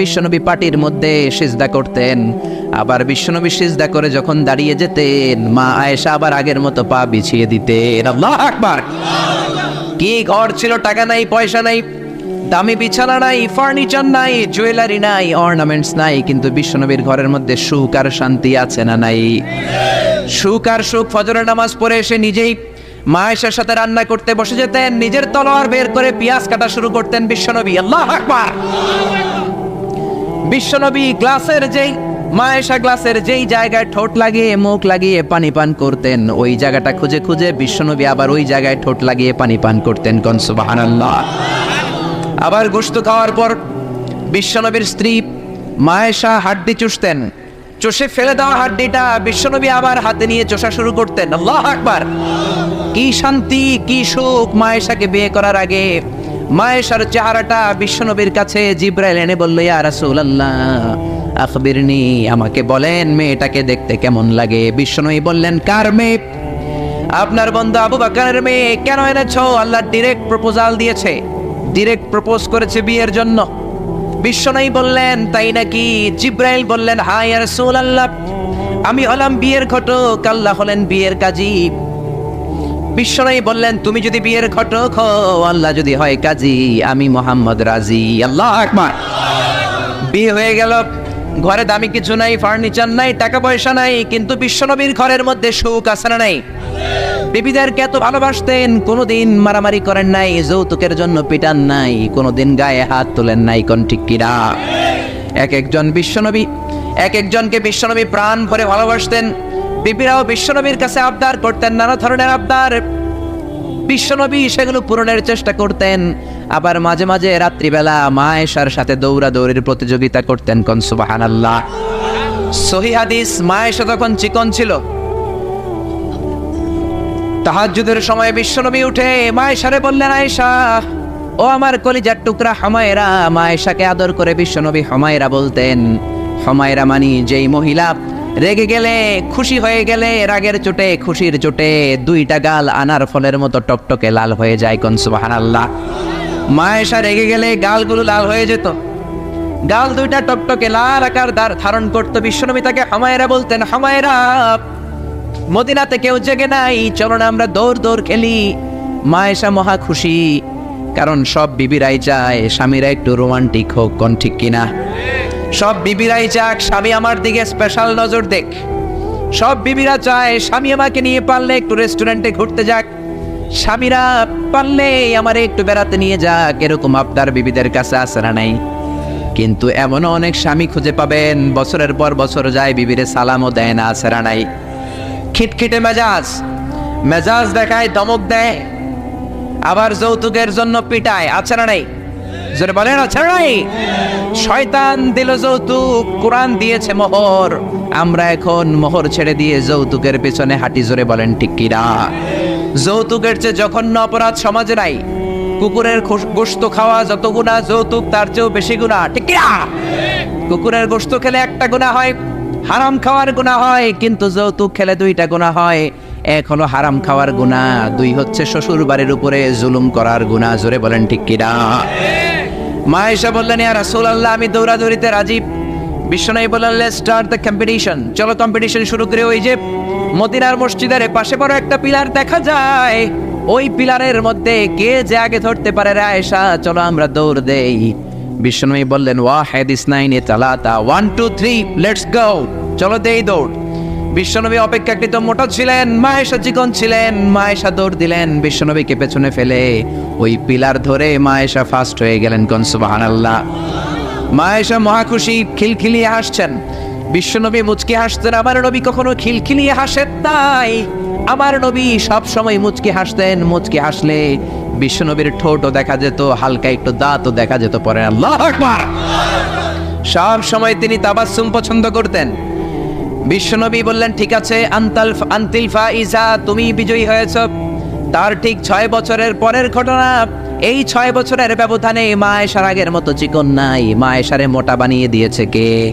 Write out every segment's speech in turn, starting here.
বিশ্বনবী পাটির মধ্যে সিজদা করতেন। আবার বিশ্বনবী সিজদা করে যখন দাঁড়িয়ে যেতেন, মা আয়েশা আবার আগের মতো পা বিছিয়ে দিতেন। আল্লাহ আকবার! কি ঘর ছিল, টাকা নাই, পয়সা নাই, দামি বিছানা নাই ফার্নিচার নাই জুয়েলারি নাই অর্নামেন্টস নাই, কিন্তু বিশ্বনবীর ঘরের মধ্যে সুখ আর শান্তি আছে না নাই? সুখ আর সুখ, ফজরের নামাজ পড়ে এসে নিজেই মায়েশার সাথে রান্না করতে বসে যেতেন, নিজের তলোয়ার বের করে পেঁয়াজ কাটা শুরু করতেন বিশ্বনবী। আল্লাহ আকবার! বিশ্বনবী গ্লাসের যেই, মায়েশা গ্লাসের যেই জায়গায় ঠোঁট লাগিয়ে মুখ লাগিয়ে পানি পান করতেন, ওই জায়গাটা খুঁজে খুঁজে বিশ্বনবী আবার ওই জায়গায় ঠোঁট লাগিয়ে পানি পান করতেন কনসুবাহানাল্লাহ আবার গোস্ত খাওয়ার পর বিশ্বনবীর স্ত্রী মায়েশা হাড্ডি চুষতেন। চষে ফেলে দেওয়া হাড্ডিটা বিশ্বনবী আবার হাতে নিয়ে চষা শুরু করতেন। আল্লাহ আকবার! কি শান্তি, কি সুখ মায়েশাকে বিয়ে করার আগে? মায়েশার চেহারাটা বিশ্বনবীর কাছে জিব্রাইল এনে বলল, ইয়া রাসূলুল্লাহ, আখবিরনি, আমাকে বলেন মেয়েটাকে দেখতে কেমন লাগে? বিশ্বনবী বললেন, কার মেয়ে? আপনার বন্ধু আবু বাকারের মেয়ে, কেন এনেছো? আল্লাহ ডিরেক্ট প্রপোজাল দিয়েছে ডিরেক্ট প্রপোজ করেছে বিয়ের জন্য। বিশ্বনবী বললেন, তাই নাকি? জিব্রাইল বললেন, হায় আর আল্লাহ আমি হলাম বিয়ের ঘটক, আল্লাহ হলেন বিয়ের কাজী। বিশ্বনবী বললেন, তুমি যদি বিয়ের ঘটক হও, আল্লাহ যদি হয় কাজী, আমি মোহাম্মদ রাজি। আল্লাহ আকবার। বিয়ে হয়ে গেল। ঘরে দামি কিছু নাই, ফার্নিচার নাই, টাকা পয়সা নাই, কিন্তু বিশ্বনবীর ঘরের মধ্যে সুখ আছে না নাই? বিবিদেরকে এত ভালোবাসতেন, কোনোদিন মারামারি করেন নাই, যৌতুকের জন্য পিটান নাই, কোনোদিন গায়ে হাত তোলেন নাই, কোন ঠিক এক একজন বিশ্বনবী, এক একজনকে বিশ্বনবী প্রাণ ভরে ভালোবাসতেন। বিবিরাও বিশ্বনবীর কাছে আবদার করতেন, নানা ধরনের আবদার। বিশ্বনবী সেগুলো পূরণের চেষ্টা করতেন। আবার মাঝে মাঝে রাত্রিবেলা মায়েশার সাথে দৌড়াদৌড়ির প্রতিযোগিতা করতেন কনসুবাহান আল্লাহ সহি মায়েশা তখন চিকন ছিল। তাহাজ্জুদের সময় বিশ্বনবী উঠে মায়েশারে বললেন, আয়েশা, ও আমার কলিজার টুকরা হমায়রা। মায়েশাকে আদর করে বিশ্বনবী হমায়রা বলতেন। হমায়রা মানি যেই মহিলা রেগে গেলে খুশি হয়ে গেলে রাগের চোটে, খুশির চোটে দুইটা গাল আনার ফলের মতো টকটকে লাল হয়ে যায় কোন সুবহানাল্লাহ। মায়েশা রেগে গেলে গালগুলো লাল হয়ে যেত। গাল দুইটা টকটকে লাল আকার ধারণ করতো বিশ্বনবী তাকে হমায়রা বলতেন, হমায়রা, মদিনাতে কেউ জেগে নাই, চলো না আমরা দৌড় দৌড় খেলি। মায়েশা মহা খুশি, কারণ সব বিবিরাই চায় স্বামীরা একটু রোমান্টিক হোক, কোন ঠিক কিনা। সব বিবিরাই চাক স্বামী আমার দিকে স্পেশাল নজর দেখ। সব বিবিরা চায় স্বামী আমাকে নিয়ে পারলে একটু রেস্টুরেন্টে ঘুরতে যাক। স্বামীরা পারলে আমারে একটু বেড়াতে নিয়ে যাক, এরকম আপনার বিবিদের কাছে আসে না নাই। কিন্তু এমনও অনেক স্বামী খুঁজে পাবেন, বছরের পর বছর যায় বিবিরে সালামও দেয় না আসেরা নাই। খিটখিটে মেজাজ মেজাজ দেখায়, দমক দেয়। আবার যৌতুকের জন্য পিটায়, আছে না নাই? জোরে বলেন না নাই। শয়তান দিল যৌতুক, কোরআন দিয়েছে মোহর। আমরা এখন মোহর ছেড়ে দিয়ে যৌতুকের পেছনে হাঁটি, জোরে বলেন, ঠিক কিনা যৌতুকের চেয়ে জঘন্য অপরাধ সমাজে নাই। কুকুরের গোস্ত খাওয়া যত গুণা, যৌতুক তার চেয়েও বেশি গুণা, ঠিক কিনা কুকুরের গোস্ত খেলে একটা গুণা হয়, হারাম খাওয়ার গুণা হয়, কিন্তু যৌতুক খেলে দুইটা গুণা হয়। এক হলো হারাম খাওয়ার গুণা, দুই হচ্ছে শ্বশুর বাড়ির উপরে জুলুম করার গুণা, জোরে বলেন, ঠিক কিনা মা এসে বললেন, ইয়া রাসূল আল্লাহ আমি দৌড়াদৌড়িতে রাজি বিশ্বনবী বললেন লেটস স্টার্ট দ্য কম্পিটিশন চলো কম্পিটিশন শুরু করে ওই যে মদিনার মসজিদের পাশে বড় একটা পিলার দেখা যায়। ওই পিলারের মধ্যে কে যে আগে ধরতে পারে রে আয়েশা, চলো আমরা দৌড় দেই। বিশ্বনবী বললেন ওয়া ওয়াহেদ ইসনাইনে তালাতা one two three let's go চলো দেই দৌড়। বিশ্বনবী অপেক্ষাকৃত মোটা ছিলেন মায়েশা চিকন ছিলেন মায়েশা দৌড় দিলেন, বিশ্বনবীকে পেছনে ফেলে ওই পিলার ধরে মায়েশা ফার্স্ট হয়ে গেলেন, কোন সুবহানাল্লাহ। মায়েশা মহাখুশি খিলখিলিয়ে হাসছেন। বিশ্বনবী মুচকি হাসতেন, আমার নবী কখনো খিলখিলিয়ে হাসেন নাই। আমার নবী সব সময় মুচকি হাসতেন, মুচকি হাসলে বিশ্বনবীর ঠোঁটও দেখা যেত, হালকা একটু দাঁতও দেখা যেত পরে। আল্লাহ সব সময় তিনি তাবাসসুম পছন্দ করতেন। বিশ্বনবী বললেন, ঠিক আছে, আন্তাল আন্তিল ফাইজা, তুমি বিজয়ী হয়েছ। তার ঠিক ছয় বছরের পরের ঘটনা, এই ছয় বছরের ব্যবধানে মা এসার আগের মতো চিকন নাই। মা এসারে মোটা বানিয়ে দিয়েছে কে?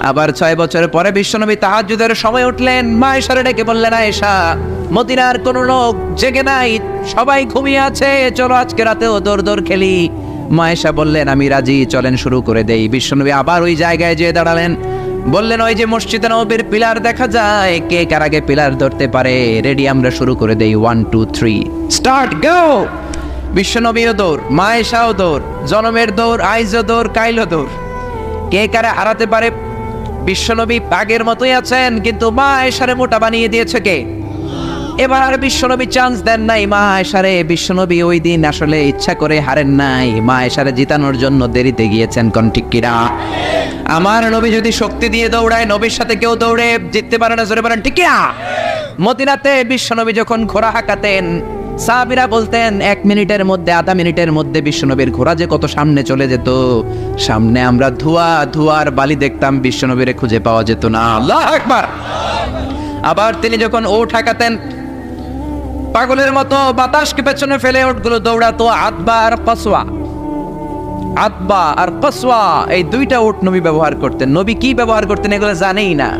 আবার ছয় বছরের পরে বিশ্বনবী তাহাজ্জুদের সময় উঠলেন। মা এসারে ডেকে বললেন, আয়েশা, মদিনার কোন লোক জেগে নাই, সবাই ঘুমিয়ে আছে, চলো আজকে রাতেও দৌড় দৌড় খেলি। মায়েশা বললেন, আমি রাজি, চলেন শুরু করে দেই। বিশ্বনবী আবার ওই জায়গায় যেয়ে দাঁড়ালেন। বললেন, ওই যে মসজিদে নবীর পিলার দেখা যায়। কে কার আগে পিলার ধরতে পারে? রেডি আমরা শুরু করে দেই। One two three start go বিশ্বনবীও দৌড়, মায়েশাও দৌড়, জনমের দৌড়, আইজও দৌড় কাইলো দৌড়। কে কারা হারাতে পারে? বিশ্বনবী আগের মতোই আছেন, কিন্তু মা এসারে মোটা বানিয়ে দিয়েছে কে? এবার আর বিশ্বনবী চান্স দেন নাই। মা এসারে বিশ্বনবী ওই দিন আসলে ইচ্ছা করে হারেন নাই। মা এসারে জিতানোর জন্য দেরিতে গিয়েছেন কন্টিকিরা আমার নবী যদি শক্তি দিয়ে দৌড়ায়, নবীর সাথে কেউ দৌড়ে জিততে পারে না, জোরে পারেন কিনা? মদিনাতে বিশ্বনবী যখন ঘোড়া হাঁকাতেন, সাহাবিরা বলতেন, এক মিনিটের মধ্যে, আধা মিনিটের মধ্যে বিশ্বনবীর ঘোড়া যে কত সামনে চলে যেত, সামনে আমরা ধোয়া, ধোয়ার বালি দেখতাম, বিশ্বনবীরে খুঁজে পাওয়া যেত না। আল্লাহ একবার আবার তিনি যখন ও হাঁকাতেন পাগলের মতো বাতাসকে পেছনে ফেলে ওটগুলো দৌড়াতো আতবা আর কসওয়া। আতবা আর কসওয়া, এই দুইটা ওট নবী ব্যবহার করতেন। নবী কি ব্যবহার করতেন এগুলো জানেই না।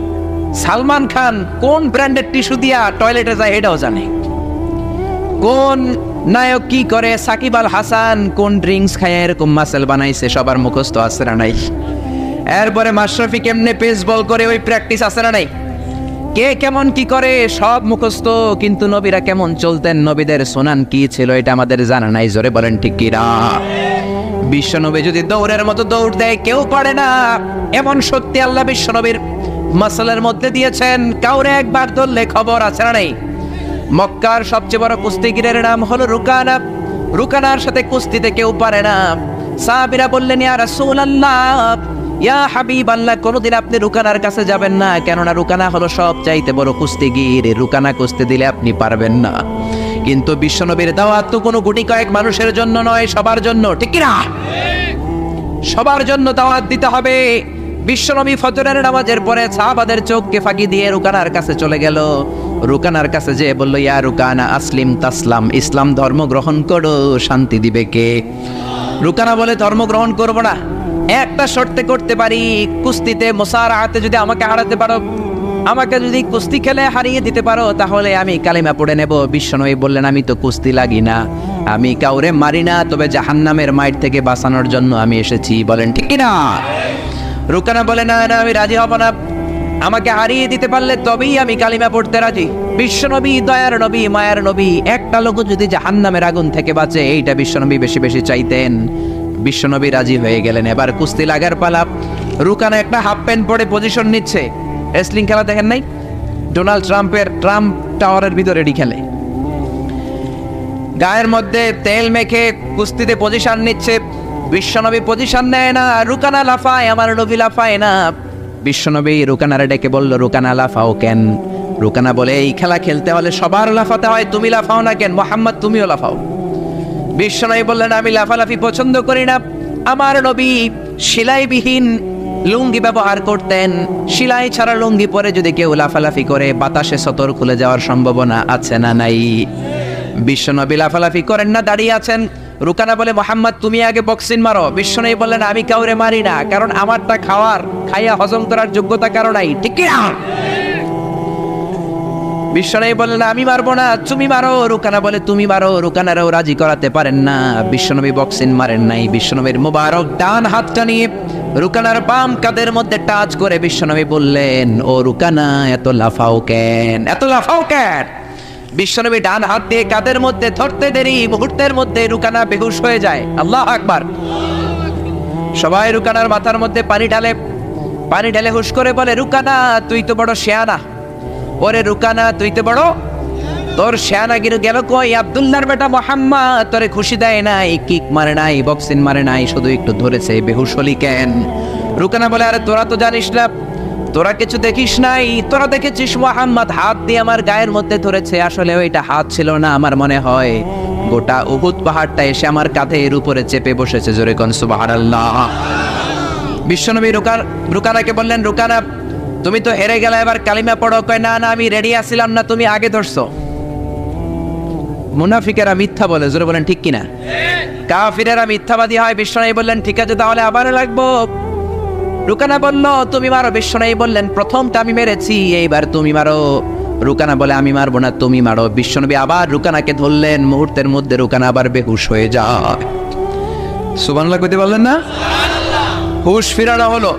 সালমান খান কোন ব্র্যান্ডের টিস্যু দিয়া টয়লেটে যায় এটাও জানে। কোন নায়ক কি করে? সাকিব আল হাসান কোন ড্রিঙ্কস খায় এরকম মাসেল বানাইছে, সবার মুখস্থ না নাই? এরপরে মাশরাফি কেমনে পেস বল করে ওই প্র্যাকটিস না নাই? কে কেমন কি করে, সব মুখস্থ, কিন্তু নবীরা কেমন চলতেন, নবীদের সোনান কি ছিল এটা আমাদের জানা নাই, জোরে বলেন ঠিক কিরা বিশ্বনবী যদি দৌড়ের মতো দৌড় দেয়, কেউ পারে না। এমন সত্যি আল্লাহ বিশ্বনবীর মাসালের মধ্যে দিয়েছেন, কাউরে একবার ধরলে খবর আছে না নাই। মক্কার সবচেয়ে বড় কুস্তিগিরের নাম হলো রুকানা। রুকানার সাথে কুস্তিতে কেউ পারে না। সাহাবীরা বললেন, ইয়া রাসূলুল্লাহ ইয়া হাবিব আল্লাহ, কোনোদিন আপনি রুকানার কাছে যাবেন না, কেননা রুকানা হলো সব চাইতে বড় কুস্তিগির। রুকানা কুস্তি দিলে আপনি পারবেন না। কিন্তু বিশ্বনবীর দাওয়াত তো কোনো গুটি কয়েক মানুষের জন্য নয়, সবার জন্য। ঠিক না সবার জন্য দাওয়াত দিতে হবে। বিশ্বনবী ফজরের নামাজের পরে সাহাবাদের চোখকে ফাঁকি দিয়ে রুকানার কাছে চলে গেল। রুকানার কাছে যে বলল, ইয়া রুকানা, আসলিম তাসলাম, ইসলাম ধর্ম গ্রহণ করো, শান্তি দিবে কে? রুকানা বলে, ধর্ম গ্রহণ করব না। একটা শর্তে করতে পারি, কুস্তিতে মোসারাতে যদি আমাকে হারাতে পারো, আমাকে যদি কুস্তি খেলে হারিয়ে দিতে পারো, তাহলে আমি কালিমা পড়ে নেব। বিশ্বনবী বললেন, আমি তো কুস্তি লাগি না, আমি কাউরে মারি না, তবে জাহান্নামের মাইট থেকে বাঁচানোর জন্য আমি এসেছি। বলেন, ঠিক না রুকানা বলে না, আমি রাজি হব না। আমাকে হারিয়ে দিতে পারলে তবেই আমি কালিমা পড়তে রাজি। বিশ্বনবী, দয়ার নবী, মায়ার নবী, একটা লোক যদি জাহান্নামের আগুন থেকে বাঁচে, এইটা বিশ্বনবী বেশি বেশি চাইতেন। বিশ্বনবী রাজি হয়ে গেলেন। এবার কুস্তি লাগার পালা। রুকানা একটা হাফ প্যান্ট পরে পজিশন নিচ্ছে। রেসলিং খেলা দেখেন নাই? ডোনাল্ড ট্রাম্পের ট্রাম্প টাওয়ারের ভিতরে এডি খেলে। গায়ের মধ্যে তেল মেখে কুস্তিতে পজিশন নিচ্ছে। বিশ্বনবী পজিশন নেয় না। রুকানা লাফায়, আমার নবী লাফায় না। বিশ্বনবী রুকানারে ডেকে বলল, রুকানা লাফাও কেন? রুকানা বলে, এই খেলা খেলতে হলে সবার লাফাতে হয়। তুমি লাফাও না কেন? মোহাম্মদ, তুমিও লাফাও। বিশ্বনবী বললেন, আমি লাফালাফি পছন্দ করি না। আমার নবী সেলাইবিহীন লুঙ্গি ব্যবহার করতেন। সেলাই ছাড়া লুঙ্গি পরে যদি কেউ লাফালাফি করে, বাতাসে সতর খুলে যাওয়ার সম্ভাবনা আছে না নাই? বিশ্বনবী লাফালাফি করেন না, দাঁড়িয়ে আছেন। রুকানা বলে, মোহাম্মদ, তুমি আগে বক্সিং মারো। বিশ্বনবী বললেন, আমি কাউরে মারি না, কারণ আমারটা খাওয়ার, খাইয়া হজম করার যোগ্যতা কারও নাই। ঠিক না বিশ্বনবী বললেন, আমি মারবো না, তুমি মারো। রুকানা বলে, তুমি মারো। রুকানারাও রাজি করাতে পারেন না। বিশ্বনবী বক্সিং মারেন নাই। বিশ্বনবীর মোবারক ডান হাতটা নিয়ে রুকানার বাম কাদের মধ্যে টাচ করে বিশ্বনবী বললেন, ও রুকানা, এত লাফাও কেন? এত লাফাও কেন? বিশ্বনবী ডান হাত দিয়ে কাদের মধ্যে ধরতে দেরি, মুহূর্তের মধ্যে রুকানা বেহুশ হয়ে যায়। আল্লাহ আকবার। সবাই রুকানার মাথার মধ্যে পানি ঢালে পানি ঢালে হুশ করে বলে, রুকানা, তুই তো বড় শেয়ানা। ওরে রুকানা, তুই তো বড়। তোর শেয়ানাগির গেল কই? আব্দুল্লাহর বেটা মোহাম্মদ, তোরে খুশি দেয় নাই, কিক মারে নাই, বক্সিং মারে নাই, শুধু একটু ধরেছে বেহুশ হলি কেন? রুকানা বলে, আরে তোরা তো জানিস না, তোরা কিছু দেখিস নাই, তোরা দেখেছিস মোহাম্মদ হাত দিয়ে আমার গায়ের মধ্যে ধরেছে, আসলে ওইটা হাত ছিল না আমার মনে হয়। গোটা উহুদ পাহাড়টা এসে আমার কাঁধের উপরে চেপে বসেছে, জোরে কন সুবহানাল্লাহ। বিশ্বনবী রুকান রুকানাকে বললেন, রুকানা তুমি তো হেরে গেলে এবার কালিমা পড়ো কয় না না আমি রেডি আসছিলাম না তুমি আগে ধরছো। মুনাফিকেরা মিথ্যা বলে জোরে বলেন ঠিক কিনা? কাফিরেরা মিথ্যাবাদী হয় বিশ্বনবী বললেন ঠিক আছে তাহলে আবার লাগবো। রুকানা বলল তুমি মারো। বিশ্বনবী বললেন প্রথমটা আমি মেরেছি এইবার তুমি মারো। রুকানা বলে আমি মারবো না তুমি মারো। বিশ্বনবী আবার রুকানাকে ধরলেন মুহূর্তের মধ্যে রুকানা আবার বেহুশ হয়ে যায়। সুবানলা কইতে বললেন না? হুশ ফিরানো হলো।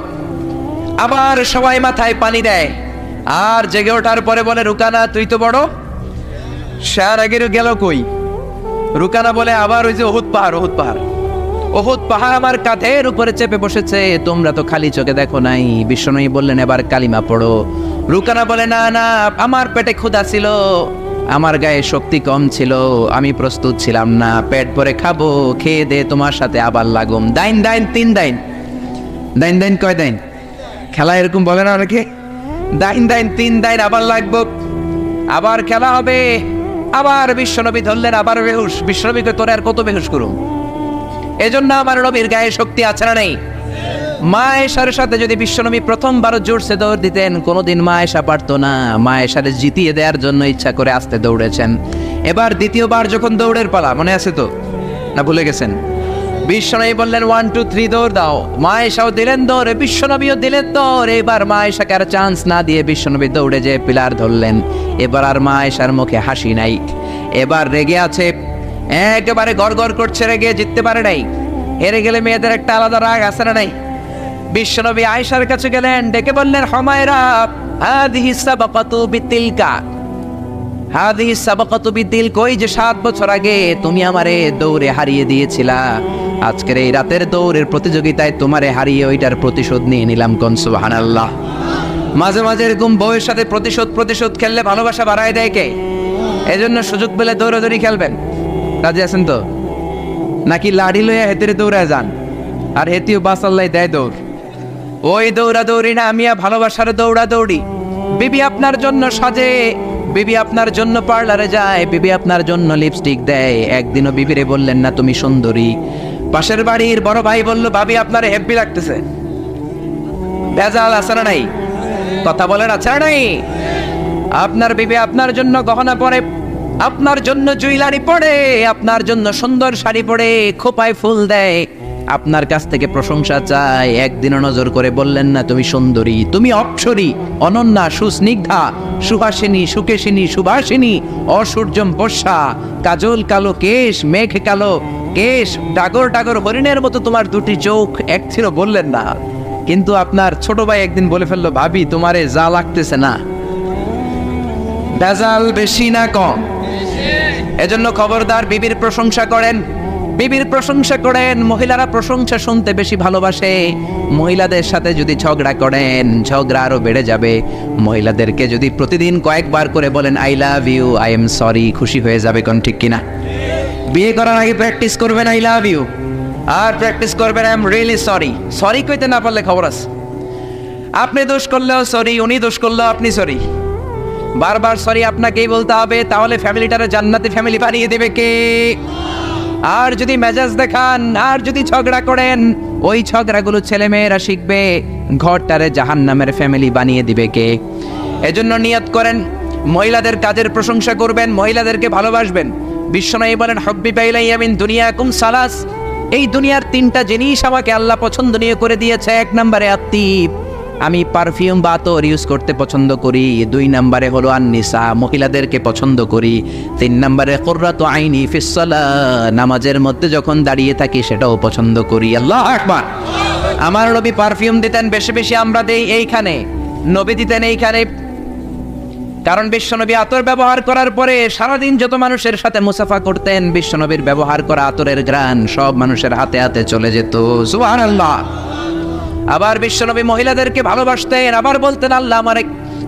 আবার সবাই মাথায় পানি দেয়। আর জেগে ওঠার পরে বলে, রুকানা, তুই তো বড়। সে আর আগে গেল কই? রুকানা বলে, আবার ওই যে ওহুদ পাহাড় ওহুদ পাহাড়। ওহুদ পাহাড় আমার কাঁধের উপরে চেপে বসেছে, তোমরা তো খালি চোখে দেখো নাই। বিষ্ণনয়ী বললেন, এবার কালিমা পড়ো। রুকানা বলে, না না, আমার পেটে ক্ষুধা ছিল, আমার গায়ে শক্তি কম ছিল, আমি প্রস্তুত ছিলাম না। পেট ভরে খাব, খেয়ে দে, তোমার সাথে আবার লাগুম। দাইন দাইন, তিন দাইন। দাইন দাইন, কয় দাইন? খেলা এরকম বলে না অনেকে? দাইন দাইন, তিন দাইন আবার লাগবো। আবার খেলা হবে। আবার বিশ্বনবী ধরলেন, আবার বেহুশ। বিশ্বনবীকে তোরে আর কত বেহুশ করুম? এজন্য আমার নবীর গায়ে শক্তি আছে না নেই? মা সাথে যদি বিশ্বনবী প্রথমবার জোরসে দৌড় দিতেন, কোনোদিন মা এসা পারতো না। মা এসারে জিতিয়ে দেওয়ার জন্য ইচ্ছা করে আসতে দৌড়েছেন। এবার দ্বিতীয়বার যখন দৌড়ের পালা, মনে আছে তো? না ভুলে গেছেন? বিশ্বনবী বললেন ওয়ান টু থ্রি দৌড় দাও। মা এসাও দিলেন দৌড়ে, বিশ্বনবীও দিলেন দৌড়। এবার মা এসাকে আর চান্স না দিয়ে বিশ্বনবী দৌড়ে যে পিলার ধরলেন। এবার আর মা এসার মুখে হাসি নাই। এবার রেগে আছে। একেবারে গড় করছে, রেগে জিততে পারে নাই। হেরে গেলে মেয়েদের একটা আলাদা রাগ আছে না নাই? বিশ্বনবী আয়েশার কাছে গেলেন, ডেকে বললেন, হমায়রা, হাদিহি সাবাকাতু বিতিলকা। হাদিহি সাবাকাতু বিতিল কই যে সাত বছর আগে তুমি আমারে দৌড়ে হারিয়ে দিয়েছিলা? আজকের এই রাতের দৌড়ের প্রতিযোগিতায় তোমারে হারিয়ে ওইটার প্রতিশোধ নিয়ে নিলাম কোন সুবহানাল্লাহ। মাঝে মাঝে এরকম বউয়ের সাথে প্রতিশোধ প্রতিশোধ খেললে ভালোবাসা বাড়ায় দেয় কে? এজন্য সুযোগ পেলে দৌড়াদৌড়ি খেলবেন। রাজি আছেন তো? নাকি লাড়ি লইয়া হেতেরে দৌড়ায় যান? আর হেতিও বাসাল্লাই দেয় দৌড়। ওই দৌড়া দৌড়ি না আমিয়া ভালোবাসার দৌড়া দৌড়ি বিবি আপনার জন্য সাজে, বিবি আপনার জন্য পার্লারে যায়, বিবি আপনার জন্য লিপস্টিক দেয়। একদিনও বিবিরে বললেন না, তুমি সুন্দরী। পাশের বাড়ির বড় ভাই বলল, ভাবি, আপনার হেব্বি লাগতেছে। ভেজাল আছে না নাই? কথা বলেন, আছে না নাই? আপনার বিবি আপনার জন্য গহনা পরে, আপনার জন্য জুইলারি পড়ে আপনার জন্য সুন্দর শাড়ি পরে খোপায় ফুল দেয়। আপনার কাছ থেকে প্রশংসা চায় একদিনও নজর করে বললেন না, তুমি সুন্দরী, তুমি অক্ষরী অনন্যা, সুস্নিগ্ধা, সুহাসিনী, সুকেশিনী সুভাসিনী অসূর্যম বর্ষা কাজল কালো কেশ, মেঘ কালো কেশ ডাগর ডাগর হরিণের মতো তোমার দুটি চোখ। এক ছিল বললেন না, কিন্তু আপনার ছোট ভাই একদিন বলে ফেলল, ভাবি, তোমারে যা লাগতেছে না। ভেজাল বেশি না কম। এজন্য খবরদার বিবির প্রশংসা করেন। বিবির প্রশংসা করেন, মহিলারা প্রশংসা শুনতে বেশি ভালোবাসে। মহিলাদের সাথে যদি ঝগড়া করেন, ঝগড়া আরও বেড়ে যাবে। মহিলাদেরকে যদি প্রতিদিন কয়েকবার করে বলেন I love you I am sorry খুশি হয়ে যাবে কোন ঠিক কিনা? বিয়ে করার আগে প্র্যাকটিস করবেন আই লাভ ইউ আর প্র্যাকটিস করবেন I am really sorry sorry কইতে না পারলে খবর আছে। আপনি দোষ করলেও সরি উনি দোষ করলেও আপনি সরি বারবার সরি আপনাকেই বলতে হবে, তাহলে ফ্যামিলিটারে জান্নাতি ফ্যামিলি বানিয়ে দেবে কে? আর যদি মেজাজ দেখান, আর যদি ঝগড়া করেন, ওই ঝগড়াগুলো ছেলে মেয়েরা শিখবে, ঘরটারে জাহান নামের ফ্যামিলি বানিয়ে দিবে কে? এজন্য নিয়ত করেন, মহিলাদের কাজের প্রশংসা করবেন, মহিলাদেরকে ভালোবাসবেন। বিশ্বনয়ী বলেন, হব্বি পাইলাই দুনিয়া কুম সালাস। এই দুনিয়ার তিনটা জিনিস আমাকে আল্লাহ পছন্দনীয় করে দিয়েছে। এক নম্বরে আত্মীপ। আমি পারফিউম বা আতর ইউজ করতে পছন্দ করি। দুই নম্বরে হলো আননিসা, মহিলাদেরকে পছন্দ করি। তিন নম্বরে কোর্রাত আইনি ফিসলা নামাজের মধ্যে যখন দাঁড়িয়ে থাকি সেটাও পছন্দ করি। আল্লাহ আকবার। আমার নবী পারফিউম দিতেন, বেশি বেশি আমরা দেই এইখানে। নবী দিতেন এইখানে কারণ বিশ্বনবী আতর ব্যবহার করার পরে সারাদিন যত মানুষের সাথে মুসাফা করতেন, বিশ্বনবীর ব্যবহার করা আতরের গ্রান সব মানুষের হাতে হাতে চলে যেত। সুবহানাল্লাহ। আবার বিশ্বনবী মহিলাদেরকে ভালোবাসতেন, আবার বলতেন, আল্লাহ আমার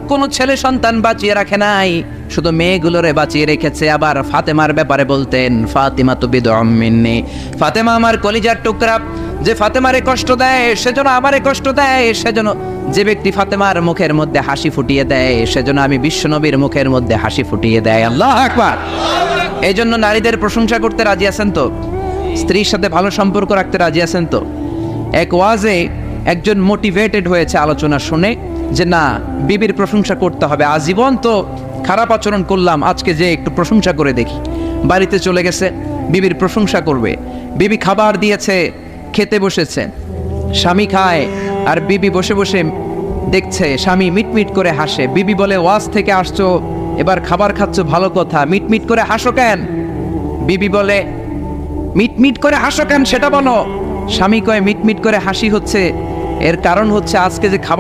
কোনো ছেলে সন্তান বাঁচিয়ে রাখে নাই। শুধু মেয়েগুলোরে বাঁচিয়ে রেখেছে। আবার ফাতেমার ব্যাপারে বলতেন, ফাতিমা তো বিদমিন্নি ফাতেমা আমার কলিজার টুকরা। যে ফাতেমারে কষ্ট দেয় সেজন্য আমারে কষ্ট দেয় সেজন্য যে ব্যক্তি ফাতেমার মুখের মধ্যে হাসি ফুটিয়ে দেয় সেজন্য আমি বিশ্বনবীর মুখের মধ্যে হাসি ফুটিয়ে দেয়। আল্লাহ আকবার! এই জন্য নারীদের প্রশংসা করতে রাজি আছেন তো? স্ত্রীর সাথে ভালো সম্পর্ক রাখতে রাজি আছেন তো? এক ওয়াজে একজন মোটিভেটেড হয়েছে আলোচনা শুনে। যে না, বিবির প্রশংসা করতে হবে। আজীবন তো খারাপ আচরণ করলাম, আজকে যে একটু প্রশংসা করে দেখি। বাড়িতে চলে গেছে, বিবির প্রশংসা করবে। বিবি খাবার দিয়েছে, খেতে বসেছে। স্বামী খায়, আর বিবি বসে বসে দেখছে, স্বামী মিটমিট করে হাসে। বিবি বলে, ওয়াজ থেকে আসছো, এবার খাবার খাচ্ছ, ভালো কথা। মিটমিট করে হাসো কেন? বিবি বলে, মিটমিট করে হাসো কেন সেটা বলো। স্বামী কয়, মিটমিট করে হাসি হচ্ছে। এর কারণ হচ্ছে আজকে যে খাবার